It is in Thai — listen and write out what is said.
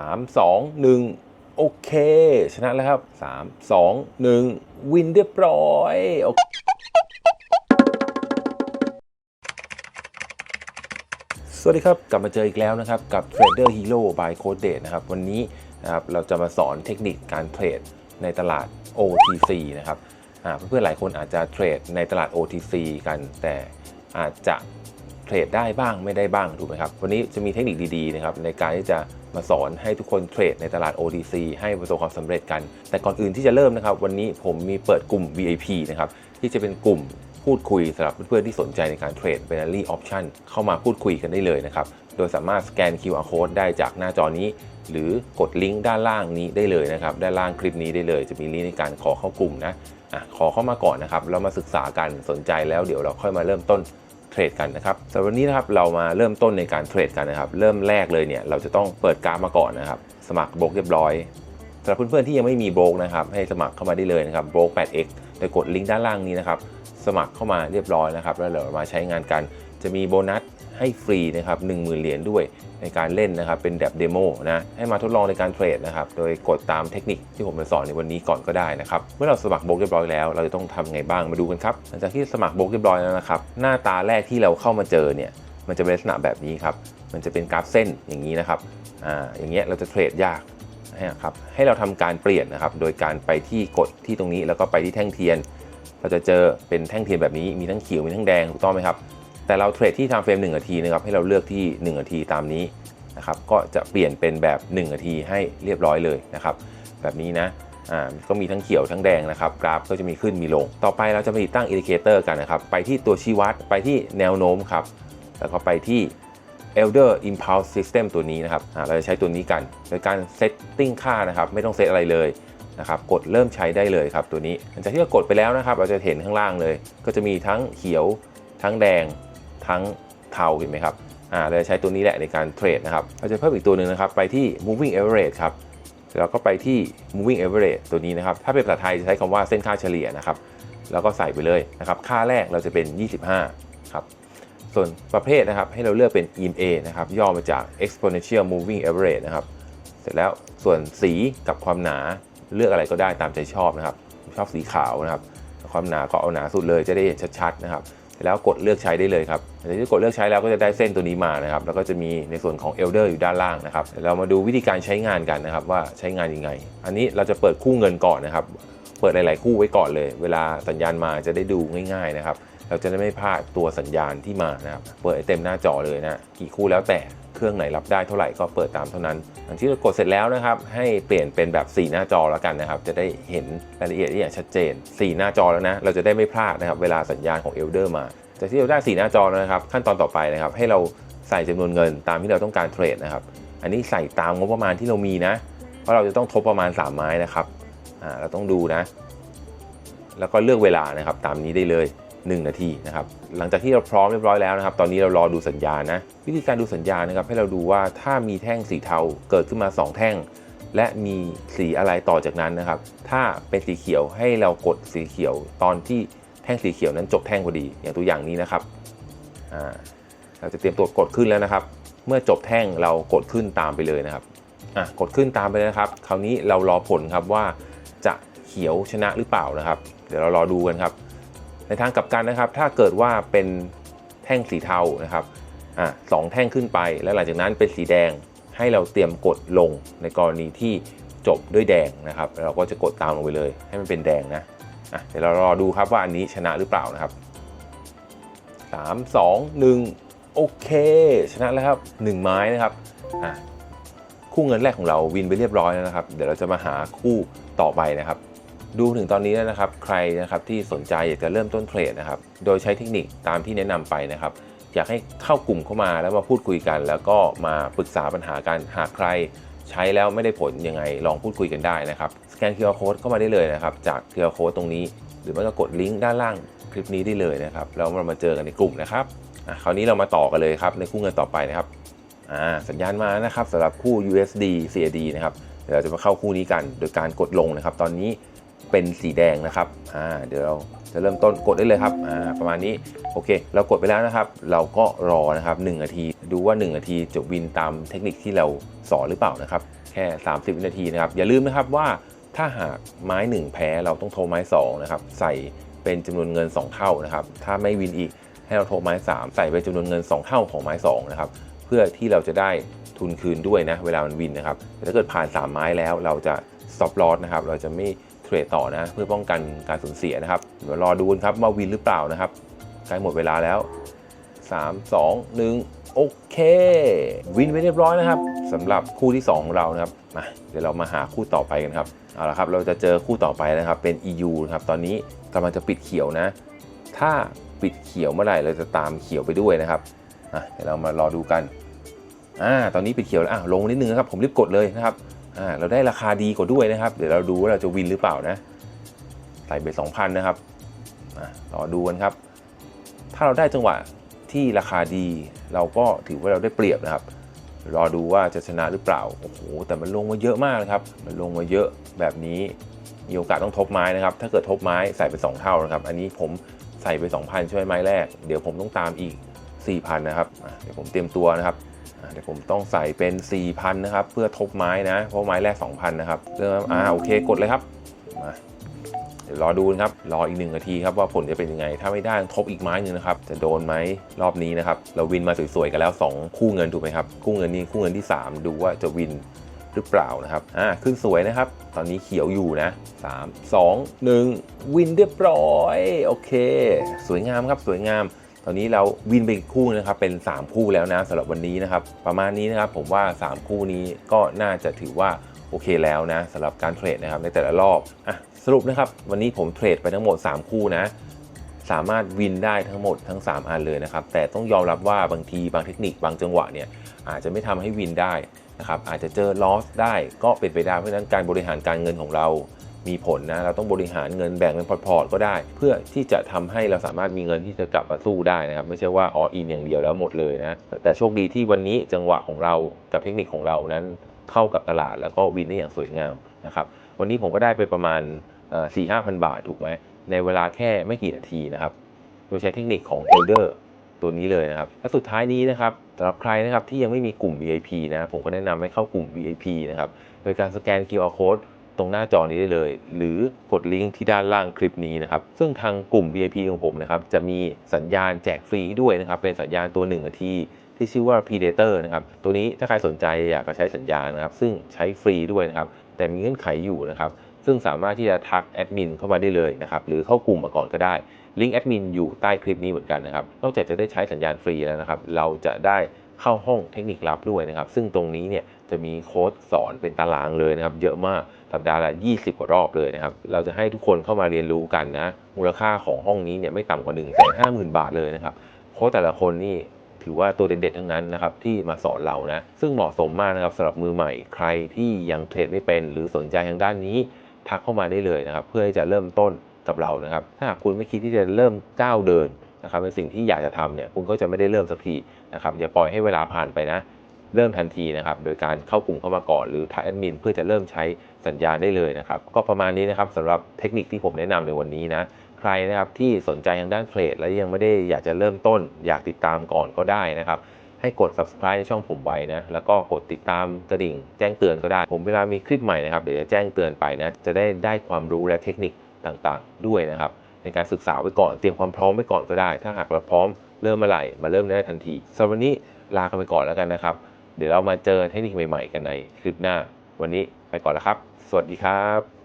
3 2 1 โอเค ชนะแล้วครับ 3 2 1 วินเรียบร้อยโอเคสวัสดีครับ กลับมาเจออีกแล้วนะครับ กับ Trader Hero by Code Date นะครับ วันนี้นะครับเราจะมาสอนเทคนิคการเทรดในตลาด OTC นะครับอ่าเพื่อนๆหลายคนอาจจะเทรดในตลาด OTC กัน แต่อาจจะเทรดได้บ้างไม่ได้บ้างถูกไหมครับ วันนี้จะมีเทคนิคดีๆนะครับในการที่จะ มาสอนให้ทุกคนเทรดในตลาด OTC ให้ประสบความสำเร็จกัน แต่ก่อนอื่นที่จะเริ่มนะครับ วันนี้ผมมีเปิดกลุ่ม VIP นะครับ ที่จะเป็นกลุ่มพูดคุยสำหรับเพื่อนๆที่สนใจในการเทรด binary option เข้ามาพูดคุยกันได้เลยนะครับ โดยสามารถสแกน QR code ได้จากหน้าจอนี้ หรือกดลิงก์ด้านล่างนี้ได้เลยนะครับ ด้านล่างคลิปนี้ได้เลย จะมีลิงก์ในการขอเข้ากลุ่มนะอะขอเข้ามาก่อนนะครับแล้วมาศึกษากันสนใจแล้วเดี๋ยวเราค่อยมาเริ่มต้น เทรดกันนะครับสำหรับวันนี้นะครับเรามาเริ่มต้นในการเทรดกันนะครับ เริ่มแรกเลยเนี่ยเราจะต้องเปิดกราฟมาก่อนนะครับ สมัครโบรกเรียบร้อยสำหรับเพื่อนๆที่ยังไม่มีโบรกนะครับให้สมัครเข้ามาได้เลยนะครับโบรก 8x โดยกดลิงก์ด้านล่างนี้นะครับ สมัครเข้ามาเรียบร้อยนะครับ แล้วเดี๋ยวมาใช้งานกันจะมีโบนัสให้ฟรีนะครับ10,000เหรียญด้วยในการเล่นนะครับ เป็นแบบเดโมนะให้มาทดลองในการเทรดนะครับ โดยกดตามเทคนิคที่ผมจะสอนในวันนี้ก่อนก็ได้นะครับ เมื่อเราสมัครโบรกเรียบร้อยแล้ว เราจะต้องทำไงบ้างมาดูกันครับหลังจากที่สมัครโบรกเรียบร้อยแล้วนะครับ หน้าตาแรกที่เราเข้ามาเจอเนี่ยมันจะเป็นลักษณะแบบนี้ครับมันจะเป็นกราฟเส้นอย่างนี้นะครับอ่าอย่างเงี้ยเราจะเทรดยากนะครับให้เราทำการเปลี่ยนนะครับ โดยการไปที่กดที่ตรงนี้แล้วก็ไปที่แท่งเทียน เราจะเจอเป็นแท่งเทียนแบบนี้มีทั้งเขียวมีทั้งแดงถูกต้องไหมครับแต่เราเทรดที่ time frame 1นาทีนะครับให้เราเลือกที่ 1 นาทีตามนี้นะครับก็จะเปลี่ยนเป็นแบบ 1 นาทีให้เรียบร้อยเลยนะครับแบบนี้นะอ่าก็มีทั้งเขียวทั้งแดงนะครับกราฟก็จะมีขึ้นมีลง ต่อไปเราจะมาติดตั้งอินดิเคเตอร์กันนะครับไปที่ตัวชี้วัดไปที่แนวโน้มครับแล้วก็ไปที่ Elder Impulse System ตัวนี้นะครับอ่าเราจะใช้ตัวนี้กัน โดยการเซตติ้งค่านะครับ ไม่ต้องเซตอะไรเลย นะครับกดเริ่มใช้ได้เลยครับตัวนี้หลังจากที่เรากดไปแล้วนะครับ เราจะเห็นข้างล่างเลย ก็จะมีทั้งเขียว ทั้งแดง ทั้งเทาเห็นไหมครับอ่าเราจะใช้ตัวนี้แหละในการเทรดนะครับเราจะเพิ่มอีกตัวหนึ่งนะครับไปที่ moving average ครับแล้วก็ไปที่ moving average ตัวนี้นะครับ ถ้าเป็นภาษาไทยจะใช้คำว่าเส้นค่าเฉลี่ยนะครับ แล้วก็ใส่ไปเลยนะครับ ค่าแรกเราจะเป็น 25 ครับ ส่วนประเภทนะครับ ให้เราเลือกเป็น EMA นะครับ ย่อมาจาก exponential moving average นะครับ เสร็จแล้วส่วนสีกับความหนา เลือกอะไรก็ได้ตามใจชอบนะครับ ชอบสีขาวนะครับ ความหนาก็เอาหนาสุดเลยจะได้เห็นชัดๆนะครับ แล้วกดเลือกใช้ได้เลยครับหลังจากที่กดเลือกใช้แล้วก็จะได้เส้นตัวนี้มานะครับ แล้วก็จะมีในส่วนของ elder อยู่ด้านล่างนะครับ เรามาดูวิธีการใช้งานกันนะครับ ว่าใช้งานยังไง อันนี้เราจะเปิดคู่เงินก่อนนะครับ เปิดหลาย ๆ คู่ไว้ก่อนเลย เวลาสัญญาณมาจะได้ดูง่าย ๆ นะครับ เราจะได้ไม่พลาดตัวสัญญาณที่มานะครับ เปิดเต็มหน้าจอเลยนะ กี่คู่แล้วแต่ เครื่องไหนรับได้เท่าไหร่ก็เปิดตามเท่านั้นหลังที่เรากดเสร็จแล้วนะครับ ให้เปลี่ยนเป็นแบบ 4 หน้าจอแล้วกันนะครับ จะได้เห็นรายละเอียดได้อย่างชัดเจน 4 หน้าจอแล้วนะ เราจะได้ไม่พลาดนะครับ เวลาสัญญาณของ Elder มาจากที่เราได้ 4 หน้าจอแล้วนะครับ ขั้นตอนต่อไปนะครับ ให้เราใส่จำนวนเงินตามที่เราต้องการเทรดนะครับ อันนี้ใส่ตามงบประมาณที่เรามีนะ เพราะเราจะต้องทบประมาณ 3 ไม้นะครับ อ่า เราต้องดูนะ แล้วก็เลือกเวลานะครับ ตามนี้ได้เลย 1 นาทีนะครับหลังจากที่เราพร้อมเรียบร้อยแล้วนะครับ ตอนนี้เรารอดูสัญญาณนะวิธีการดูสัญญาณนะครับให้เราดูว่าถ้ามีแท่งสีเทาเกิดขึ้นมา 2 แท่ง และมีสีอะไรต่อจากนั้นนะครับ ถ้าเป็นสีเขียวให้เรากดสีเขียว ตอนที่แท่งสีเขียวนั้นจบแท่งพอดี อย่างตัวอย่างนี้นะครับเราจะเตรียมตัวกดขึ้นแล้วนะครับ เมื่อจบแท่งเรากดขึ้นตามไปเลยนะครับอะกดขึ้นตามไปเลยนะครับ คราวนี้เรารอผลครับว่าจะเขียวชนะหรือเปล่านะครับ เดี๋ยวเรารอดูกันครับ ในทางกลับกันนะครับ ถ้าเกิดว่าเป็นแท่งสีเทานะครับอะสองแท่งขึ้นไป แล้วหลังจากนั้นเป็นสีแดงให้เราเตรียมกดลงในกรณีที่จบด้วยแดงนะครับ เราก็จะกดตามลงไปเลย ให้มันเป็นแดงนะอะเดี๋ยวเรารอดูครับว่าอันนี้ชนะหรือเปล่านะครับ 3 2 1 โอเค ชนะแล้วครับ 1 ไม้นะครับอะคู่เงินแรกของเราวินไปเรียบร้อยแล้วนะครับ เดี๋ยวเราจะมาหาคู่ต่อไปนะครับ ดูถึงตอนนี้แล้วนะครับ ใครนะครับที่สนใจอยากจะเริ่มต้นเทรดนะครับ โดยใช้เทคนิคตามที่แนะนำไปนะครับ อยากให้เข้ากลุ่มเข้ามาแล้วมาพูดคุยกัน แล้วก็มาปรึกษาปัญหากัน หากใครใช้แล้วไม่ได้ผลยังไงลองพูดคุยกันได้นะครับสแกน QR Code เข้ามาได้เลยนะครับ จาก QR Code ตรงนี้ หรือไม่ก็กดลิงก์ด้านล่างคลิปนี้ได้เลยนะครับแล้วเรามาเจอกันในกลุ่มนะครับอะคราวนี้เรามาต่อกันเลยครับในคู่เงินต่อไปนะครับอ่าสัญญาณมานะครับสำหรับคู่ USD CAD นะครับเดี๋ยวเราจะมาเข้าคู่นี้กัน โดยการกดลงนะครับ ตอนนี้ เป็นสีแดงนะครับอ่าเดี๋ยวเราจะเริ่มต้นกดได้เลยครับอ่าประมาณนี้โอเค เรากดไปแล้วนะครับ เราก็รอนะครับ1นาที ดูว่า 1 นาทีจะวินตามเทคนิคที่เราสอนหรือเปล่านะครับแค่ 30 วินาทีนะครับ อย่าลืมนะครับว่าถ้าหากไม้ 1 แพ้เราต้องโทรไม้ 2 นะครับ ใส่เป็นจำนวนเงิน 2 เท่านะครับ ถ้าไม่วินอีกให้เราโทรไม้ 3 ใส่เป็นจำนวนเงิน 2 เท่าของไม้ 2 นะครับ เพื่อที่เราจะได้ทุนคืนด้วยนะ เวลามันวินนะครับแต่ถ้าเกิดผ่าน 3 ไม้แล้วเราจะ stop loss นะครับ เราจะไม่ เทรดต่อนะเพื่อป้องกันการสูญเสียนะครับเดี๋ยวรอดูนครับว่าวินหรือเปล่านะครับใกล้หมดเวลาแล้ว 3 2 1 โอเค วินไปเรียบร้อยนะครับสำหรับคู่ที่ 2 ของเรานะครับมาเดี๋ยวเรามาหาคู่ต่อไปกันครับเอาละครับเราจะเจอคู่ต่อไปนะครับเป็น EU นะครับตอนนี้กำลังจะปิดเขียวนะ ถ้าปิดเขียวเมื่อไหร่เราจะตามเขียวไปด้วยนะครับเดี๋ยวเรามารอดูกันอ่าตอนนี้ปิดเขียวแล้วอะลงนิดนึงนะครับผมรีบกดเลยนะครับ อ่าเราได้ราคาดีกว่าด้วยนะครับ เดี๋ยวเราดูว่าเราจะวินหรือเปล่านะใส่ไป2,000นะครับรอดูกันครับ ถ้าเราได้จังหวะที่ราคาดี เราก็ถือว่าเราได้เปรียบนะครับ รอดูว่าจะชนะหรือเปล่า โอ้โห แต่มันลงมาเยอะมากนะครับ มันลงมาเยอะแบบนี้มีโอกาสต้องทบไม้นะครับ ถ้าเกิดทบไม้ใส่ไป 2 เท่านะครับ อันนี้ผมใส่ไป 2,000 ช่วยไม้แรก เดี๋ยวผมต้องตามอีก 4,000 นะครับ เดี๋ยวผมเตรียมตัวนะครับ เดี๋ยวผมต้องใส่เป็น 4,000 นะครับ เพื่อทบไม้นะ เพราะไม้แรก 2,000 นะครับ เริ่มอ่าโอเคกดเลยครับมาเดี๋ยวรอดูนะครับ รออีกหนึ่งนาทีครับว่าผลจะเป็นยังไง ถ้าไม่ได้ทบอีกไม้หนึ่งนะครับ จะโดนไหมรอบนี้นะครับ เราวินมาสวยๆกันแล้ว 2 คู่เงินถูกไหมครับ คู่เงินนี้คู่เงินที่ 3 ดูว่าจะวินหรือเปล่านะครับ อ่า ขึ้นสวยนะครับ ตอนนี้เขียวอยู่นะ 3 2 1 วินเรียบร้อย โอเค สวยงามครับ สวยงาม ตอนนี้เราวินไปอีกคู่นะครับเป็น 3 คู่แล้วนะสำหรับวันนี้นะครับ ประมาณนี้นะครับผมว่า 3 คู่นี้ก็น่าจะถือว่าโอเคแล้วนะสำหรับการเทรดนะครับในแต่ละรอบอะสรุปนะครับวันนี้ผมเทรดไปทั้งหมด 3 คู่นะสามารถวินได้ทั้งหมดทั้ง 3 อันเลยนะครับ แต่ต้องยอมรับว่าบางทีบางเทคนิคบางจังหวะเนี่ยอาจจะไม่ทำให้วินได้นะครับอาจจะเจอลอสได้ก็เป็นไปได้เพราะฉะนั้นการบริหารการเงินของเรา มีผลนะเราต้องบริหารเงินแบ่งเป็นพอร์ตก็ได้ เพื่อที่จะทำให้เราสามารถมีเงินที่จะกลับมาสู้ได้นะครับ ไม่ใช่ว่าออินอย่างเดียวแล้วหมดเลยนะแต่โชคดีที่วันนี้จังหวะของเรากับเทคนิคของเรานั้นเข้ากับตลาดแล้วก็วินได้อย่างสวยงามนะครับวันนี้ผมก็ได้ไปประมาณสี่ห้าพันบาทถูกไหมในเวลาแค่ไม่กี่นาทีนะครับโดยใช้เทคนิคของ Elder ตัวนี้เลยนะครับ และสุดท้ายนี้นะครับสำหรับใครนะครับที่ยังไม่มีกลุ่ม VIP นะผมก็แนะนำให้เข้ากลุ่ม VIP นะครับ โดยการสแกน QR Code ตรงหน้าจอนี้ได้เลย หรือกดลิงก์ที่ด้านล่างคลิปนี้นะครับซึ่งทางกลุ่ม VIP ของผมนะครับจะมีสัญญาณแจกฟรีด้วยนะครับเป็นสัญญาณตัว1นาทีที่ชื่อว่า Predator นะครับตัวนี้ถ้าใครสนใจอยากจะใช้สัญญาณนะครับ ซึ่งใช้ฟรีด้วยนะครับแต่มีเงื่อนไขอยู่นะครับซึ่งสามารถที่จะทักแอดมินเข้ามาได้เลยนะครับหรือเข้ากลุ่มมาก่อนก็ได้ลิงก์แอดมินอยู่ใต้คลิปนี้เหมือนกันนะครับนอกจากจะได้ใช้สัญญาณฟรีแล้วนะครับ เราจะได้เข้าห้องเทคนิคลับด้วยนะครับ ซึ่งตรงนี้เนี่ยจะมีโค้ดสอนเป็นตารางเลยนะครับ เยอะมาก สัปดาห์ละ 20 กว่ารอบเลยนะครับ เราจะให้ทุกคนเข้ามาเรียนรู้กันนะ มูลค่าของห้องนี้เนี่ยไม่ต่ำกว่า1 5 0 0 0 0บาทเลยนะครับโค้ดแต่ละคนนี่ถือว่าตัวเด็ดๆทั้งนั้นนะครับที่มาสอนเรานะ ซึ่งเหมาะสมมากนะครับสำหรับมือใหม่ใครที่ยังเทรดไม่เป็น หรือสนใจทางด้านนี้ ทักเข้ามาได้เลยนะครับ เพื่อที่จะเริ่มต้นกับเรานะครับ ถ้าหากคุณไม่คิดที่จะเริ่มก้าวเดินนะครับเป็นสิ่งที่อยากจะทำเนี่ยคุณก็จะไม่ได้เริ่มสักทีนะครับอย่าปล่อยให้เวลาผ่านไปนะ เริ่มทันทีนะครับ โดยการเข้ากลุ่มเข้ามาก่อน หรือทักแอดมินเพื่อจะเริ่มใช้สัญญาณได้เลยนะครับ ก็ประมาณนี้นะครับสำหรับเทคนิคที่ผมแนะนำในวันนี้นะใครนะครับที่สนใจทางด้านเทรดและยังไม่ได้อยากจะเริ่มต้น อยากติดตามก่อนก็ได้นะครับ ให้กด subscribe ในช่องผมไว้นะแล้วก็กดติดตามกระดิ่ง แจ้งเตือนก็ได้ ผมเวลามีคลิปใหม่นะครับเดี๋ยวจะแจ้งเตือนไปนะจะได้ได้ความรู้และเทคนิคต่างๆ ด้วยนะครับ ในการศึกษาไว้ก่อนเตรียมความพร้อมไว้ก่อนก็ได้ ถ้าหากเราพร้อมเริ่มเมื่อไหร่มาเริ่มได้ทันทีสำหรับวันนี้ลากันไปก่อนแล้วกันนะครับ เดี๋ยวเรามาเจอเทคนิคใหม่ ๆ กันในคลิปหน้า วันนี้ไปก่อนแล้วครับ สวัสดีครับ